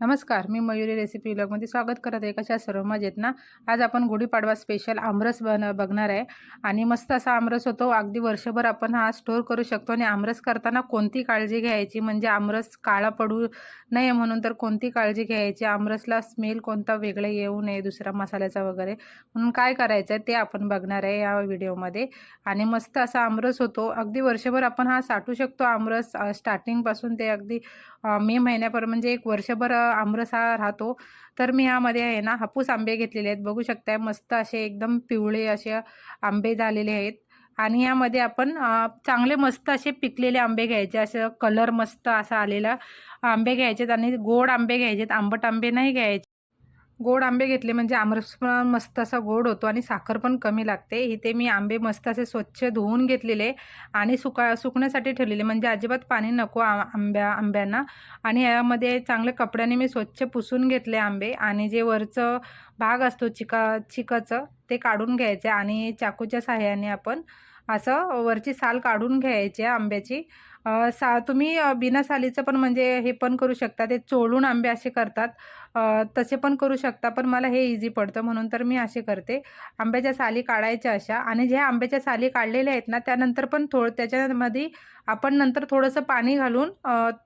नमस्कार मी मयुरी रेसिपी ब्लॉगमध्ये स्वागत करत आहे. कशा सर्व मजेत ना? आज आपण गुढीपाडवा स्पेशल आमरस बन बघणार आहे. आणि मस्त असा आमरस होतो. अगदी वर्षभर आपण हा स्टोअर करू शकतो. आणि आमरस करताना कोणती काळजी घ्यायची? म्हणजे आमरस काळा पडू नये म्हणून तर कोणती काळजी घ्यायची? आमरसला स्मेल कोणता वेगळा येऊ नये दुसरा मसाल्याचा वगैरे. म्हणून काय करायचं आहे ते आपण बघणार आहे या व्हिडिओमध्ये आणि मस्त असा आमरस होतो. अगदी वर्षभर आपण हा साठू शकतो आमरस स्टार्टिंगपासून ते अगदी मे महिन्यापर्यंत म्हणजे एक वर्षभर आमरस हा राहतो. तर मी ह्यामध्ये आहे ना हापूस आंबे घेतलेले आहेत. बघू शकताय मस्त असे एकदम पिवळे असे आंबे झालेले आहेत. आणि यामध्ये आपण चांगले मस्त असे पिकलेले आंबे घ्यायचे. असं कलर मस्त असा आलेला आंबे घ्यायचेत आणि गोड आंबे घ्यायचेत. आंबट आंबे नाही घ्यायचे. गोड आंबे घेतले म्हणजे आमरस पण मस्त असा गोड होतो आणि साखर पण कमी लागते. इथे मी आंबे मस्त असे स्वच्छ धुवून घेतलेले आणि सुका सुकण्यासाठी ठेवलेले. म्हणजे अजिबात पाणी नको आंब्या आंब्यांना. आणि यामध्ये चांगल्या कपड्याने मी स्वच्छ पुसून घेतले आंबे. आणि जे वरचं भाग असतो चिका चिकाचं ते काढून घ्यायचे. आणि चाकूच्या सहाय्याने आपण असं वरची साल काढून घ्यायची आंब्याची. सा तुम्ही बिना सालीचं पण म्हणजे हे पण करू शकता. ते चोळून आंबे असे करतात. तसे पण करू शकता पण मला हे इझी पडतं. म्हणून तर मी असे करते. आंब्याच्या साली काढायच्या अशा. आणि ज्या आंब्याच्या साली काढलेल्या आहेत ना त्यानंतर पण थोडं त्याच्यामध्ये आपण नंतर थोडंसं पाणी घालून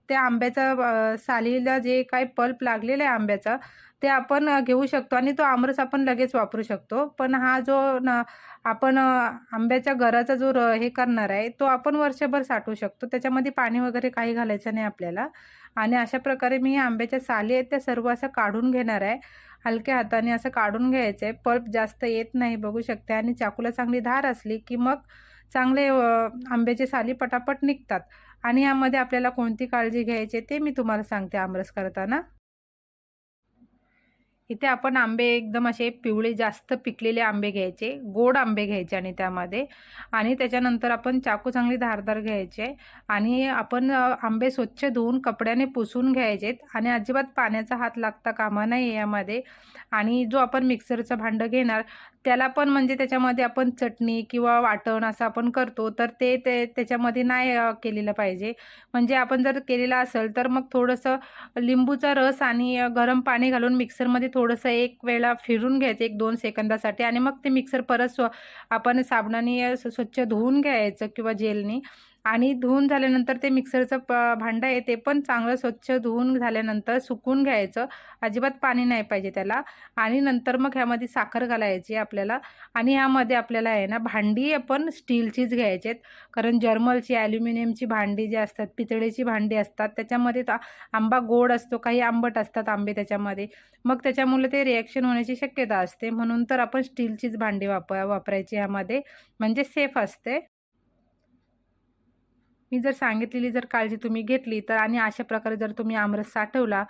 त्या आंब्याचा सालीला जे काही पल्प लागलेलं आहे आंब्याचा ते आपण घेऊ शकतो. आणि तो आमरस आपण लगेच वापरू शकतो. पण हा जो न आपण आंब्याच्या घराचा जो र हे करणार आहे तो आपण वर्षभर साठवू शकतो. त्याच्या त्याच्यामध्ये पाणी वगैरे काही घालायचं नाही आपल्याला. आणि अशा प्रकारे मी आंब्याच्या साली आहेत त्या सर्व असं काढून घेणार आहे. हलक्या हाताने असं काढून घ्यायचं आहे पल्प जास्त येत नाही बघू शकते. आणि चाकूला चांगली धार असली की मग चांगले आंब्याचे साली पटापट निघतात. आणि यामध्ये आपल्याला कोणती काळजी घ्यायची ते मी तुम्हाला सांगते आमरस करताना. इथे आपण आंबे एकदम असे पिवळे जास्त पिकलेले आंबे घ्यायचे गोड आंबे घ्यायचे आणि त्यामध्ये. आणि त्याच्यानंतर आपण चाकू चांगली धारदार घ्यायचे आणि आपण आंबे स्वच्छ धुवून कपड्याने पुसून घ्यायचेत आणि अजिबात पाण्याचा हात लागता कामा नाही यामध्ये. आणि जो आपण मिक्सरचं भांडं घेणार त्याला पण म्हणजे त्याच्यामध्ये आपण चटणी किंवा वाटण असं आपण करतो तर ते ते त्याच्यामध्ये नाही केलेलं पाहिजे. म्हणजे आपण जर केलेलं असेल तर मग थोडंसं लिंबूचा रस आणि गरम पाणी घालून मिक्सरमध्ये थोडंसं एक वेळा फिरून घ्यायचं एक दोन सेकंदासाठी आणि मग ते मिक्सर परत स्व आपण साबणाने स्वच्छ धुवून घ्यायचं किंवा जेलनी. आणि धुवून झाल्यानंतर ते मिक्सरचं प भांडं आहे ते पण चांगलं स्वच्छ धुवून झाल्यानंतर सुकून घ्यायचं. अजिबात पाणी नाही पाहिजे त्याला. आणि नंतर मग ह्यामध्ये साखर घालायची आपल्याला. आणि ह्यामध्ये आपल्याला आहे ना भांडी आपण स्टीलचीच घ्यायची आहेत. कारण जर्मलची ॲल्युमिनियमची भांडी जी असतात पितळेची भांडी असतात त्याच्यामध्ये आंबा गोड असतो काही आंबट असतात आंबे त्याच्यामध्ये. मग त्याच्यामुळे ते रिॲक्शन होण्याची शक्यता असते. म्हणून तर आपण स्टीलचीच भांडी वाप वापरायची ह्यामध्ये. म्हणजे सेफ असते. मी जर सांगितलेली जर काळजी तुम्ही घेतली तर आणि अशा प्रकारे जर तुम्ही आमरस साठवला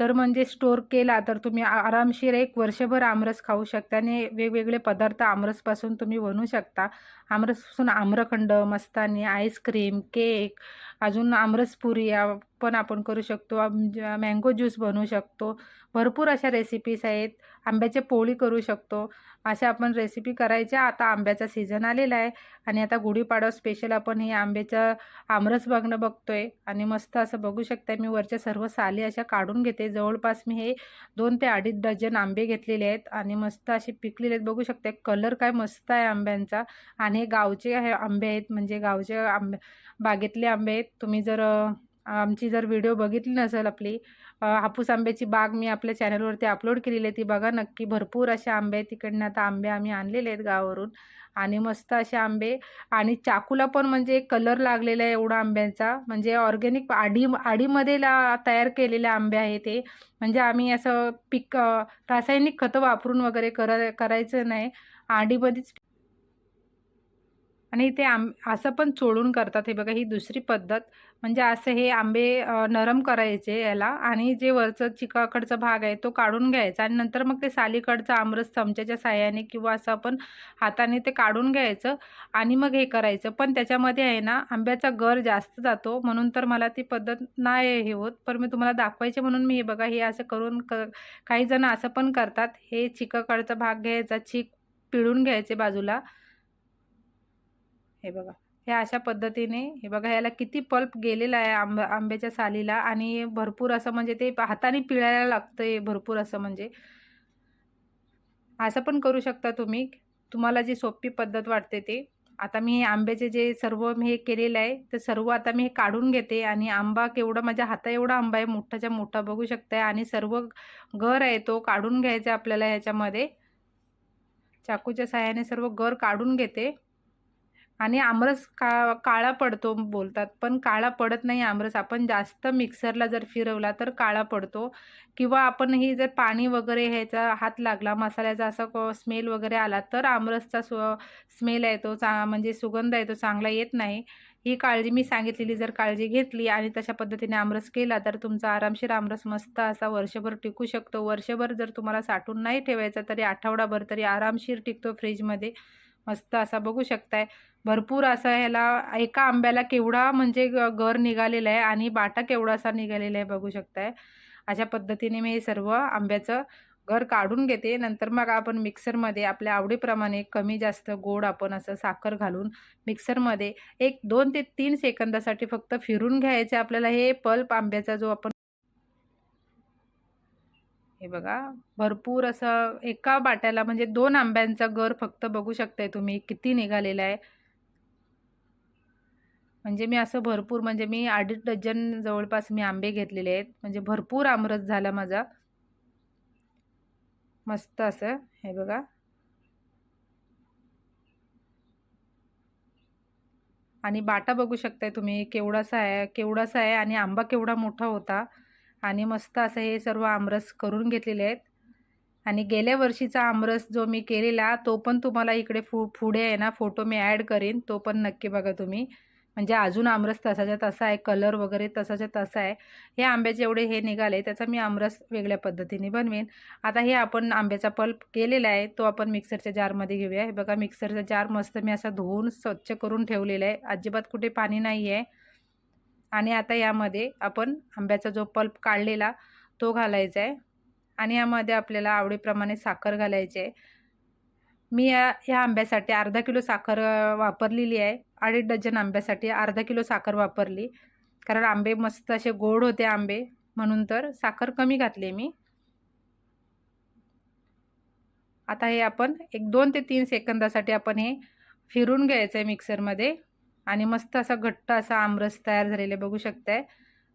तर म्हणजे स्टोअर केला तर तुम्ही आरामशीर एक वर्षभर आमरस खाऊ शकता आणि वेगवेगळे पदार्थ आमरसपासून तुम्ही बनवू शकता. आमरसपासून आम्रखंड मस्तानी आईस्क्रीम केक अजून आमरसपुरी पण आपण करू शकतो. मँगो ज्यूस बनवू शकतो. भरपूर अशा रेसिपीज आहेत. आंब्याचे पोळी करू शकतो. अशा आपण रेसिपी करायच्या. आता आंब्याचा सीझन आलेला आहे आणि आता गुढीपाडवा स्पेशल आपण हे आंब्याचं आमरस बघणं बघतोय आणि मस्त असं बघू शकता मी वरच्या सर्व साली अशा काढून घेते. जवळपास मी हे दोन ते अडीच डझन आंबे घेतलेले आहेत आणि मस्त असे पिकलेले आहेत. बघू शकता कलर काय मस्त आहे आंब्यांचा आणि हे गावचे हे आंबे आहेत म्हणजे गावचे आंबे बागेतले आंबे आहेत. तुम्ही जर आमची जर व्हिडिओ बघितली नसेल आपली हापूस आंब्याची बाग मी आपल्या चॅनलवरती अपलोड केलेली आहे ती बघा नक्की. भरपूर असे आंबे आहेत. तिकडनं आता आंबे आम्ही आणलेले आहेत गावावरून. आणि मस्त असे आंबे. आणि चाकूला पण म्हणजे कलर लागलेला आहे एवढा आंब्यांचा. म्हणजे ऑर्गॅनिक आडी आडीमध्ये ला तयार केलेले आंबे आहे ते. म्हणजे आम्ही असं पिक रासायनिक खतं वापरून वगैरे कर करायचं नाही. आडीमध्येच आणि ते आंब असं पण चोळून करतात. हे बघा ही दुसरी पद्धत. म्हणजे असं हे आंबे नरम करायचे याला आणि जे वरचं चिकाकडचा भाग आहे तो काढून घ्यायचा आणि नंतर मग ते सालीकडचं आमरस चमच्याच्या साह्याने किंवा असं आपण हाताने ते काढून घ्यायचं आणि मग हे करायचं. पण त्याच्यामध्ये आहे ना आंब्याचा गर जास्त जातो. म्हणून तर मला ती पद्धत नाही हे होत. पण मी तुम्हाला दाखवायचे म्हणून मी हे बघा हे असं करून क काही जण असं पण करतात. हे चिकाकडचा भाग घ्यायचा चिक पिळून घ्यायचे बाजूला. हे बघा. हे अशा पद्धतीने हे बघा याला किती पल्प गेलेला आहे आंब आंब्याच्या सालीला आणि भरपूर असं म्हणजे ते हाताने पिळायला लागतं भरपूर असं म्हणजे. असं पण करू शकता तुम्ही. तुम्हाला जी सोपी पद्धत वाटते ते. आता मी हे आंब्याचे जे सर्व मी हे केलेलं आहे ते सर्व आता मी हे काढून घेते आणि आंबा केवढा माझ्या हाता एवढा आंबा आहे मोठाच्या मोठा बघू शकताय. आणि सर्व गर आहे तो काढून घ्यायचा आपल्याला ह्याच्यामध्ये. चाकूच्या साह्याने सर्व गर काढून घेते. आणि आमरस का काळा पडतो बोलतात. पण काळा पडत नाही आमरस. आपण जास्त मिक्सरला जर फिरवला तर काळा पडतो. किंवा आपण ही जर पाणी वगैरे ह्याचा हात लागला मसाल्याचा असा स्मेल वगैरे आला तर आमरसचा सु स्मेल आहे तो चा म्हणजे सुगंध आहे तो चांगला येत नाही. ही काळजी मी सांगितलेली. जर काळजी घेतली आणि तशा पद्धतीने आमरस केला तर तुमचा आरामशीर आमरस मस्त असा वर्षभर टिकू शकतो. वर्षभर जर तुम्हाला साठवून नाही ठेवायचा तरी आठवडाभर तरी आरामशीर टिकतो फ्रीजमध्ये. मस्त असा बघू शकताय. भरपूर असा ह्याला एका आंब्याला केवढा म्हणजे गर निघालेला आहे आणि बाटा केवढासा निघालेला आहे बघू शकताय. अशा पद्धतीने मी हे सर्व आंब्याचं घर काढून घेते. नंतर मग आपण मिक्सरमध्ये आपल्या आवडीप्रमाणे कमी जास्त गोड आपण असं साखर घालून मिक्सरमध्ये एक दोन ते तीन सेकंदासाठी फक्त फिरून घ्यायचं आपल्याला हे पल्प आंब्याचा जो आपण हे बघा भरपूर असं एका बाट्याला म्हणजे दोन आंब्यांचा गर फक्त बघू शकताय तुम्ही किती निघालेला आहे. म्हणजे मी असं भरपूर म्हणजे मी अडीच डझन जवळपास मी आंबे घेतलेले आहेत. म्हणजे भरपूर आमरस झाला माझा. मस्त असं हे बघा. आणि बाटा बघू शकताय तुम्ही केवढासा आहे केवढासा आहे आणि आंबा केवढा मोठा होता. आणि मस्त असं हे सर्व आमरस करून घेतलेले आहेत. आणि गेल्या वर्षीचा आमरस जो मी केलेला तो पण तुम्हाला इकडे फु पुढे आहे ना फोटो मी ॲड करीन तो पण नक्की बघा तुम्ही. म्हणजे अजून आमरस तसाच्या तसा आहे कलर वगैरे तसाच्या तसा आहे. हे आंब्याचे एवढे हे निघाले त्याचा मी आमरस वेगळ्या पद्धतीने बनवेन. आता हे आपण आंब्याचा पल्प केलेला आहे तो आपण मिक्सरच्या जारमध्ये घेऊया. हे बघा मिक्सरचा जार मस्त मी असा धुवून स्वच्छ करून ठेवलेला आहे. अजिबात कुठे पाणी नाही आहे. आणि आता यामध्ये आपण आंब्याचा जो पल्प काढलेला तो घालायचा आहे. आणि यामध्ये आपल्याला आवडीप्रमाणे साखर घालायची आहे. मी या ह्या आंब्यासाठी अर्धा किलो साखर वापरलेली आहे. अडीच डझन आंब्यासाठी अर्धा किलो साखर वापरली. कारण आंबे मस्त असे गोड होते आंबे. म्हणून तर साखर कमी घातली मी. आता हे आपण एक दोन ते तीन सेकंदासाठी आपण हे फिरून घ्यायचं आहे मिक्सरमध्ये. आणि मस्त असा घट्ट असा आमरस तयार झालेला बघू शकताय.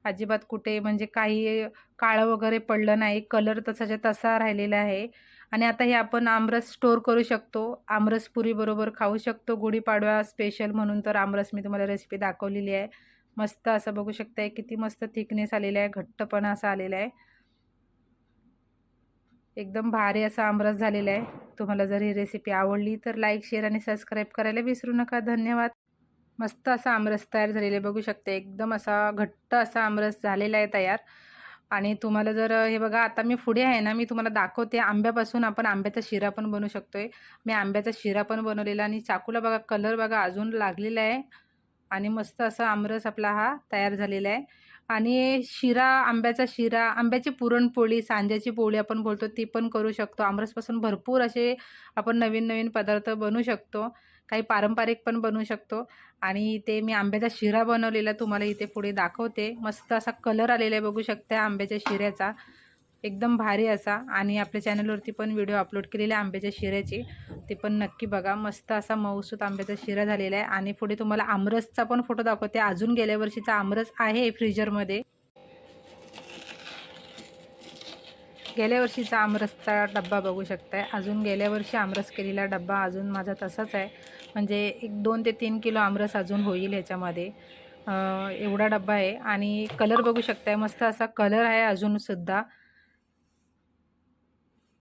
अजिबात कुठे म्हणजे काही काळं वगैरे पडलं नाही. कलर तसाच्या तसा राहिलेला आहे. आणि आता हे आपण आमरस स्टोर करू शकतो. आमरस पुरीबरोबर खाऊ शकतो. गुढीपाडवा स्पेशल म्हणून तर आमरस मी तुम्हाला रेसिपी दाखवलेली आहे. मस्त असं बघू शकता किती मस्त थिकनेस आलेला आहे घट्टपणा असा आलेला आहे. एकदम भारी असा आमरस झालेला आहे. तुम्हाला जर ही रेसिपी आवडली तर लाईक शेअर आणि सबस्क्राईब करायला विसरू नका. धन्यवाद. मस्त असा आमरस तयार झालेला आहे. बघू शकते एकदम असा घट्ट असा आमरस झालेला आहे तयार. आणि तुम्हाला जर हे बघा आता मी पुढे आहे ना मी तुम्हाला दाखवते आंब्यापासून आपण आंब्याचा शिरा पण बनवू शकतो आहे मी आंब्याचा शिरा पण बनवलेला आणि चाकूला बघा कलर बघा अजून लागलेला आहे. आणि मस्त असा आमरस आपला हा तयार झालेला आहे. आणि शिरा आंब्याचा शिरा आंब्याची पुरणपोळी सांज्याची पोळी आपण बोलतो ती पण करू शकतो. आमरसपासून भरपूर असे आपण नवीन नवीन पदार्थ बनवू शकतो. काही पारंपरिक पण बनवू शकतो. आणि ते मी आंब्याचा शिरा बनवलेला तुम्हाला इथे पुढे दाखवते. मस्त असा कलर आलेला आहे बघू शकता आंब्याच्या शिऱ्याचा. एकदम भारी असा. आणि आपल्या चॅनलवरती पण व्हिडिओ अपलोड केलेले आंब्याच्या शिऱ्याची. ते पण नक्की बघा. मस्त असा मऊसूत आंब्याचा शिरा झालेला आहे. आणि पुढे तुम्हाला आमरसचा पण फोटो दाखवते. अजून गेल्या वर्षीचा आमरस आहे फ्रीजरमध्ये गेल्या वर्षीचा आमरसचा डब्बा बघू शकताय. अजून गेल्या वर्षी आमरस केलेला डब्बा अजून माझा तसाच आहे. म्हणजे एक दोन ते तीन किलो आमरस अजून होईल ह्याच्यामध्ये एवढा डब्बा आहे. आणि कलर बघू शकताय. मस्त असा कलर आहे अजूनसुद्धा